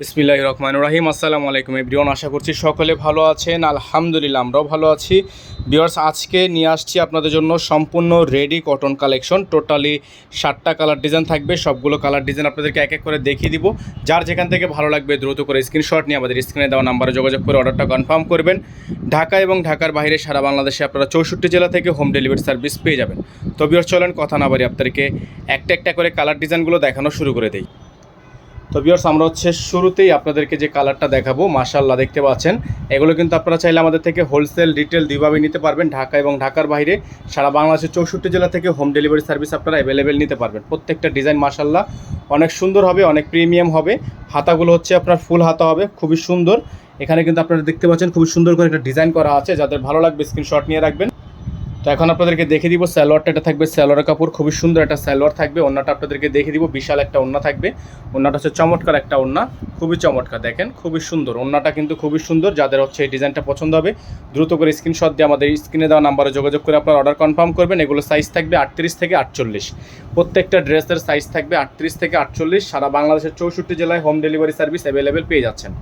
বিসমিল্লাহ রহমান রাহিম। আসসালামু আলাইকুম এভরিওয়ান, আশা করছি সকলে ভালো আছেন। আলহামদুলিল্লাহ, আমরাও ভালো আছি। বিয়ার্স আজকে নিয়ে আসছি আপনাদের জন্য সম্পূর্ণ রেডি কটন কালেকশন। টোটালি ষাটটা কালার ডিজাইন থাকবে, সবগুলো কালার ডিজাইন আপনাদেরকে এক এক করে দেখিয়ে দিব। যার যেখান থেকে ভালো লাগবে দ্রুত করে স্ক্রিনশট নিয়ে আমাদের স্ক্রিনে দেওয়া নাম্বারে যোগাযোগ করে অর্ডারটা কনফার্ম করবেন। ঢাকা এবং ঢাকার বাইরে সারা বাংলাদেশে আপনারা চৌষট্টি জেলা থেকে হোম ডেলিভারি সার্ভিস পেয়ে যাবেন। তো বিয়ার্স চলেন, কথা না বাড়ি আপনাদেরকে একটা একটা করে কালার ডিজাইনগুলো দেখানো শুরু করে দেই। তো বিয়ার্স আমরা হচ্ছে শুরুতেই আপনাদেরকে যে কালারটা দেখাবো মাশাল্লাহ দেখতে পাচ্ছেন। এগুলো কিন্তু আপনারা চাইলে আমাদের থেকে হোলসেল রিটেল দুইভাবে নিতে পারবেন, ঢাকা এবং ঢাকার বাইরে। সারা বাংলাদেশের চৌষট্টি জেলা থেকে হোম ডেলিভারি সার্ভিস আপনারা অ্যাভেলেবেল নিতে পারবেন। প্রত্যেকটা ডিজাইন মাশাল্লাহ অনেক সুন্দর হবে, অনেক প্রিমিয়াম হবে। হাতাগুলো হচ্ছে আপনার ফুল হাতা হবে, খুবই সুন্দর। এখানে কিন্তু আপনারা দেখতে পাচ্ছেন খুবই সুন্দর করে একটা ডিজাইন করা আছে। যাদের ভালো লাগবে স্ক্রিনশট নিয়ে রাখবেন। তো এখন আপনাদেরকে দেখে দিব স্যালোয়ারটা এটা থাকবে স্যালোয়ার কাপড়, খুবই সুন্দর একটা স্যালোয়ার থাকবে। ওন্নাটা আপনাদেরকে দেখে দিব, বিশাল একটা ওন্না থাকবে। ওন্নাটা হচ্ছে চমৎকার একটা ওন্না, খুবই চমৎকার, দেখেন, খুবই সুন্দর। ওন্নাটা কিন্তু খুবই সুন্দর, যাদের হচ্ছে এই ডিজাইনটা পছন্দ হবে, দ্রুত করে স্ক্রিনশট দিয়ে আমাদের স্ক্রিনে দেওয়া নাম্বারে যোগাযোগ করে আপনার অর্ডার কনফার্ম করবেন। এগুলো সাইজ থাকবে আটত্রিশ থেকে আটচল্লিশ। প্রত্যেকটা ড্রেসের সাইজ থাকবে আটত্রিশ থেকে আটচল্লিশ। সারা বাংলাদেশের চৌষট্টি জেলায় হোম ডেলিভারি সার্ভিস অ্যাভেলেবেল পেয়ে যাচ্ছেন।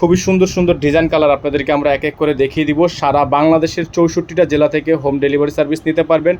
খুবই সুন্দর সুন্দর ডিজাইন কালার আপনাদেরকে আমরা এক এক করে দেখিয়ে দিব। সারা বাংলাদেশের চৌষট্টিটা জেলা থেকে হোম ডেলিভারি সার্ভিস নিতে পারবেন।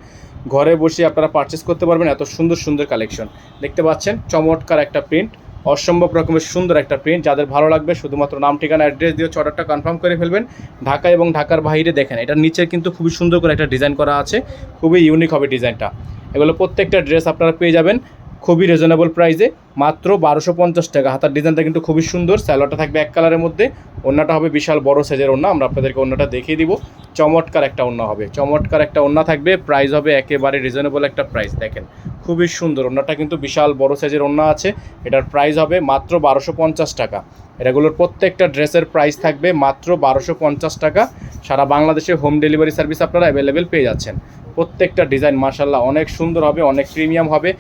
ঘরে বসে আপনারা পারচেস করতে পারবেন এত সুন্দর সুন্দর কালেকশন দেখতে পাচ্ছেন, চমৎকার একটা প্রিন্ট অসম্ভব রকমের সুন্দর একটা প্রিন্ট যাদের ভালো লাগবে, শুধুমাত্র নাম, ঠিকানা অ্যাড্রেস দিয়ে অর্ডারটা কনফার্ম করে ফেলবেন। ঢাকা এবং ঢাকার বাইরে দেখেন, এটার নিচে কিন্তু খুবই সুন্দর করে একটা ডিজাইন করা আছে। খুবই ইউনিক হবে ডিজাইনটা এগুলো প্রত্যেকটা ড্রেস আপনারা পেয়ে যাবেন। খুবই রিজনেবল প্রাইসে মাত্র বারোশো পঞ্চাশ টাকা। হাতার ডিজাইনটা কিন্তু খুবই সুন্দর। স্যালোয়ারটা থাকবে এক কালারের মধ্যে। ওন্নাটা হবে বিশাল বড় সাইজের ওন্না। আমরা আপনাদেরকে ওন্নাটা দেখিয়ে দিব। চমৎকার একটা ওন্না হবে। চমৎকার একটা ওন্না থাকবে। প্রাইস হবে একেবারে রিজনেবল একটা প্রাইস দেখেন। খুবই সুন্দর। ওন্নাটা কিন্তু বিশাল বড় সাইজের ওন্না আছে। এটার প্রাইস হবে মাত্র বারোশো পঞ্চাশ টাকা। এটাগুলোর প্রত্যেকটা ড্রেসের প্রাইস থাকবে মাত্র বারোশো পঞ্চাশ টাকা। সারা বাংলাদেশে হোম ডেলিভারি সার্ভিস আপনারা অ্যাভেলেবেল পেয়ে যাচ্ছেন। প্রত্যেকটা ডিজাইন মাসাল্লাহ অনেক সুন্দর হবে, অনেক প্রিমিয়াম হবে।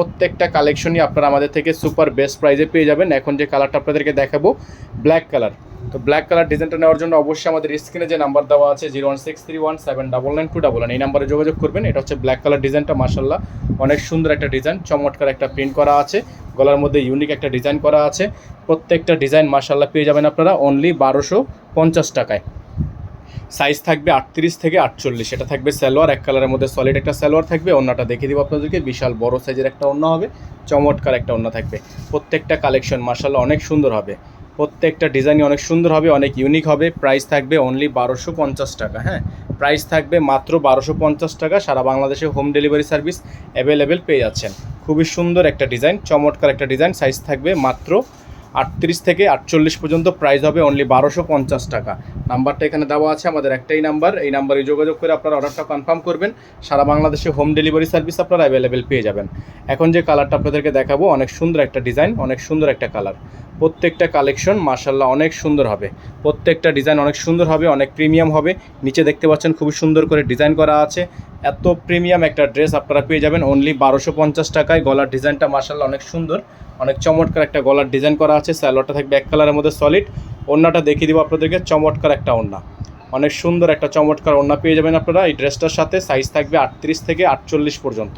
প্রত্যেকটা কালেকশনই আপনারা আমাদের থেকে সুপার বেস্ট প্রাইজে পেয়ে যাবেন। এখন যে কালারটা আপনাদেরকে দেখাবো ব্ল্যাক কালার তো ব্ল্যাক কালার ডিজাইনটা নেওয়ার জন্য অবশ্যই আমাদের স্ক্রিনে যে নাম্বার দেওয়া আছে zero one six three one seven double nine two double nine এই নাম্বারে যোগাযোগ করবেন। এটা হচ্ছে ব্ল্যাক কালার ডিজাইনটা মাসাল্লাহ অনেক সুন্দর একটা ডিজাইন চমৎকার একটা প্রিন্ট করা আছে। গলার মধ্যে ইউনিক একটা ডিজাইন করা আছে। প্রত্যেকটা ডিজাইন মাসাল্লাহ পেয়ে যাবেন আপনারা অনলি বারোশো পঞ্চাশ টাকায়। সাইজ থাকবে আটত্রিশ থেকে আটচল্লিশ। এটা থাকবে সালোয়ার, এক কালারের মধ্যে সলিড একটা সালোয়ার থাকবে। অন্যটা দেখিয়ে দিব আপনাদেরকে। বিশাল বড় সাইজের একটা অন্য হবে। চমৎকার একটা অন্য থাকবে। প্রত্যেকটা কালেকশন মার্শাল্লাহ অনেক সুন্দর হবে। প্রত্যেকটা ডিজাইনই অনেক সুন্দর হবে, অনেক ইউনিক হবে। প্রাইস থাকবে অনলি বারোশো পঞ্চাশ টাকা হ্যাঁ? প্রাইস থাকবে মাত্র বারোশো পঞ্চাশ টাকা। সারা বাংলাদেশে হোম ডেলিভারি সার্ভিস অ্যাভেলেবেল পেয়ে যাচ্ছেন। খুবই সুন্দর একটা ডিজাইন চমৎকার একটা ডিজাইন সাইজ থাকবে মাত্র আটত্রিশ থেকে আটচল্লিশ পর্যন্ত প্রাইস হবে অনলি বারোশো পঞ্চাশ টাকা। নাম্বারটা এখানে দেওয়া আছে, আমাদের একটাই নাম্বার এই নাম্বারে যোগাযোগ করে আপনারা অর্ডারটা কনফার্ম করবেন। সারা বাংলাদেশে হোম ডেলিভারি সার্ভিস আপনারা অ্যাভেলেবেল পেয়ে যাবেন। এখন যে কালারটা আপনাদেরকে দেখাবো, অনেক সুন্দর একটা ডিজাইন অনেক সুন্দর একটা কালার প্রত্যেকটা কালেকশন মার্শাল্লাহ অনেক সুন্দর হবে। প্রত্যেকটা ডিজাইন অনেক সুন্দর হবে, অনেক প্রিমিয়াম হবে। নিচে দেখতে পাচ্ছেন খুবই সুন্দর করে ডিজাইন করা আছে। এত প্রিমিয়াম একটা ড্রেস আপনারা পেয়ে যাবেন অনলি বারোশো পঞ্চাশ টাকায়। গলার ডিজাইনটা মার্শাল্লাহ অনেক সুন্দর। অনেক চমৎকার একটা গলার ডিজাইন করা আছে স্যালোয়ারটা থাকবে এক কালারের মধ্যে সলিড ওড়নাটা দেখিয়ে দিব আপনাদেরকে, চমৎকার একটা ওড়না। অনেক সুন্দর একটা চমৎকার ওড়না পেয়ে যাবেন আপনারা। এই ড্রেসটার সাথে সাইজ থাকবে আটত্রিশ থেকে আটচল্লিশ পর্যন্ত।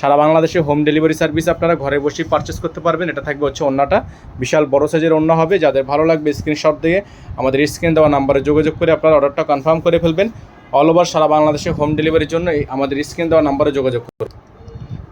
সারা বাংলাদেশে হোম ডেলিভারি সার্ভিস আপনারা ঘরে বসেই পারচেস করতে পারবেন। এটা থাকবে হচ্ছে ওড়নাটা। বিশাল বড় সাইজের ওড়না হবে। যাদের ভালো লাগবে স্ক্রিনশট দিয়ে আমাদের স্ক্রিন দেওয়া নাম্বারে যোগাযোগ করে আপনারা অর্ডারটা কনফার্ম করে ফেলবেন। অল ওভার সারা বাংলাদেশে হোম ডেলিভারির জন্য আমাদের স্ক্রিন দেওয়া নাম্বারে যোগাযোগ করুন।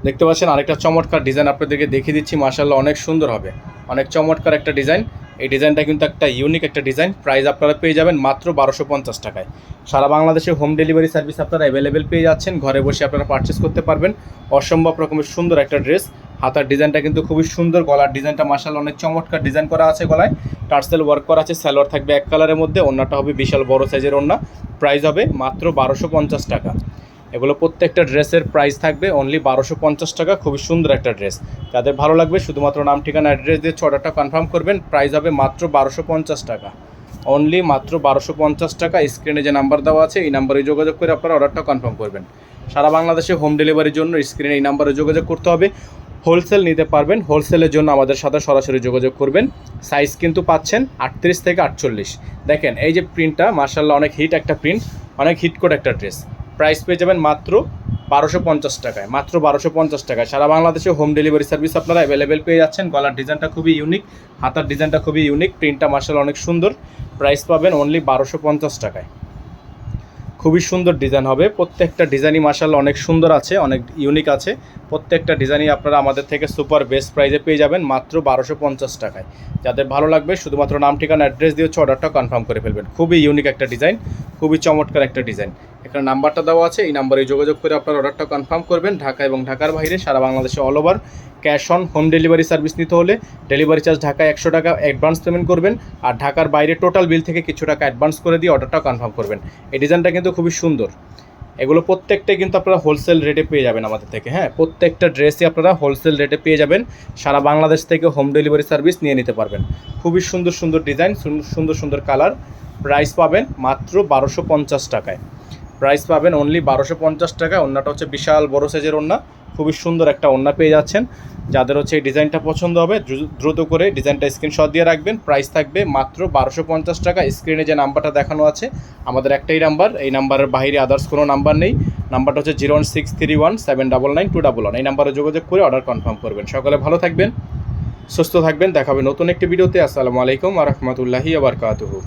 দেখতে পাচ্ছেন আরেকটা চমৎকার ডিজাইন আপনাদেরকে দেখিয়ে দিচ্ছি মার্শাল্লাহ অনেক সুন্দর হবে। অনেক চমৎকার একটা ডিজাইন। এই ডিজাইনটা কিন্তু একটা ইউনিক একটা ডিজাইন। প্রাইস আপনারা পেয়ে যাবেন মাত্র বারোশো পঞ্চাশ টাকায়। সারা বাংলাদেশে হোম ডেলিভারি সার্ভিস আপনারা অ্যাভেলেবেল পেয়ে যাচ্ছেন। ঘরে বসে আপনারা পারচেস করতে পারবেন। অসম্ভব রকমের সুন্দর একটা ড্রেস হাতার ডিজাইনটা কিন্তু খুবই সুন্দর। গলার ডিজাইনটা মার্শাল অনেক চমৎকার ডিজাইন করা আছে গলায়। টার্সেল ওয়ার্ক করা আছে স্যালোয়ার থাকবে এক কালারের মধ্যে। অন্যটা হবে বিশাল বড় সাইজের ওন্না প্রাইস হবে মাত্র বারোশো পঞ্চাশ টাকা। এগুলো প্রত্যেকটা ড্রেসের প্রাইস থাকবে অনলি বারোশো পঞ্চাশ টাকা, খুবই সুন্দর একটা ড্রেস যাদের ভালো লাগবে, শুধুমাত্র নাম, ঠিকানা অ্যাড্রেস দিয়ে অর্ডারটা কনফার্ম করবেন প্রাইস হবে মাত্র বারোশো পঞ্চাশ টাকা। অনলি মাত্র বারোশো পঞ্চাশ টাকা স্ক্রিনে যে নাম্বার দেওয়া আছে, এই নাম্বারে যোগাযোগ করে আপনারা অর্ডারটা কনফার্ম করবেন। সারা বাংলাদেশে হোম ডেলিভারির জন্য স্ক্রিনে এই নাম্বারে যোগাযোগ করতে হবে। হোলসেল নিতে পারবেন হোলসেলের জন্য আমাদের সাথে সরাসরি যোগাযোগ করবেন। সাইজ কিন্তু পাচ্ছেন আটত্রিশ থেকে আটচল্লিশ। দেখেন, এই যে প্রিন্টটা মার্শাল্লাহ অনেক হিট একটা প্রিন্ট অনেক হিট করে একটা ড্রেস প্রাইস পেয়ে যাবেন মাত্র বারোশো পঞ্চাশ টাকায়, মাত্র বারোশো পঞ্চাশ টাকায়। সারা বাংলাদেশে হোম ডেলিভারি সার্ভিস আপনারা অ্যাভেলেবেল পেয়ে যাচ্ছেন। গলার ডিজাইনটা খুবই ইউনিক হাতার ডিজাইনটা খুবই ইউনিক প্রিন্টটা মার্শাল অনেক সুন্দর। প্রাইস পাবেন অনলি বারোশো পঞ্চাশ টাকায়। খুবই সুন্দর ডিজাইন হবে। প্রত্যেকটা ডিজাইনই মার্শাল অনেক সুন্দর আছে, অনেক ইউনিক আছে। প্রত্যেকটা ডিজাইনই আপনারা আমাদের থেকে সুপার বেস্ট প্রাইজে পেয়ে যাবেন মাত্র বারোশো পঞ্চাশ টাকায়। যাদের ভালো লাগবে, শুধুমাত্র নাম, ঠিকানা অ্যাড্রেস দিয়ে হচ্ছে অর্ডারটা কনফার্ম করে ফেলবেন। খুবই ইউনিক একটা ডিজাইন খুবই চমৎকার একটা ডিজাইন। এখানে নাম্বারটা দেওয়া আছে, এই নাম্বারে যোগাযোগ করে আপনার অর্ডারটা কনফার্ম করবেন। ঢাকা এবং ঢাকার বাইরে, সারা বাংলাদেশে all over cash on home delivery service নিতে হলে ডেলিভারি চার্জ ঢাকায় একশো টাকা অ্যাডভান্স পেমেন্ট করবেন আর ঢাকার বাইরে টোটাল বিল থেকে কিছু টাকা অ্যাডভান্স করে দিয়ে অর্ডারটা কনফার্ম করবেন। এই ডিজাইনটা কিন্তু খুবই সুন্দর। এগুলো প্রত্যেকটাই কিন্তু আপনারা হোলসেল রেটে পেয়ে যাবেন আমাদের থেকে হ্যাঁ? প্রত্যেকটা ড্রেসই আপনারা হোলসেল রেটে পেয়ে যাবেন। সারা বাংলাদেশ থেকে হোম ডেলিভারি সার্ভিস নিয়ে নিতে পারবেন। খুবই সুন্দর সুন্দর ডিজাইন সুন্দর সুন্দর কালার প্রাইস পাবেন মাত্র বারোশো পঞ্চাশ টাকায়। প্রাইস পাবেন অনলি বারোশো পঞ্চাশ টাকা ওন্নাটা হচ্ছে বিশাল বড় সাইজের ওন্না খুবই সুন্দর একটা ওন্না পেয়ে যাচ্ছেন। যাদের হচ্ছে এই ডিজাইনটা পছন্দ হবে, দ্রু- দ্রুত করে ডিজাইনটা স্ক্রিনশট দিয়ে রাখবেন। প্রাইস থাকবে মাত্র বারোশো পঞ্চাশ টাকা। স্ক্রিনে যে নাম্বারটা দেখানো আছে, আমাদের একটাই নাম্বার। এই নাম্বারের বাইরে আদার্স কোনো নাম্বার নেই। নাম্বারটা হচ্ছে zero one six three one seven double nine two double one. এই নাম্বারে যোগাযোগ করে অর্ডার কনফার্ম করবেন। সকালে ভালো থাকবেন, সুস্থ থাকবেন। দেখাবে নতুন একটি ভিডিওতে আসসালামু আলাইকুম আ রহমতুল্লাহি আবরকাতুহু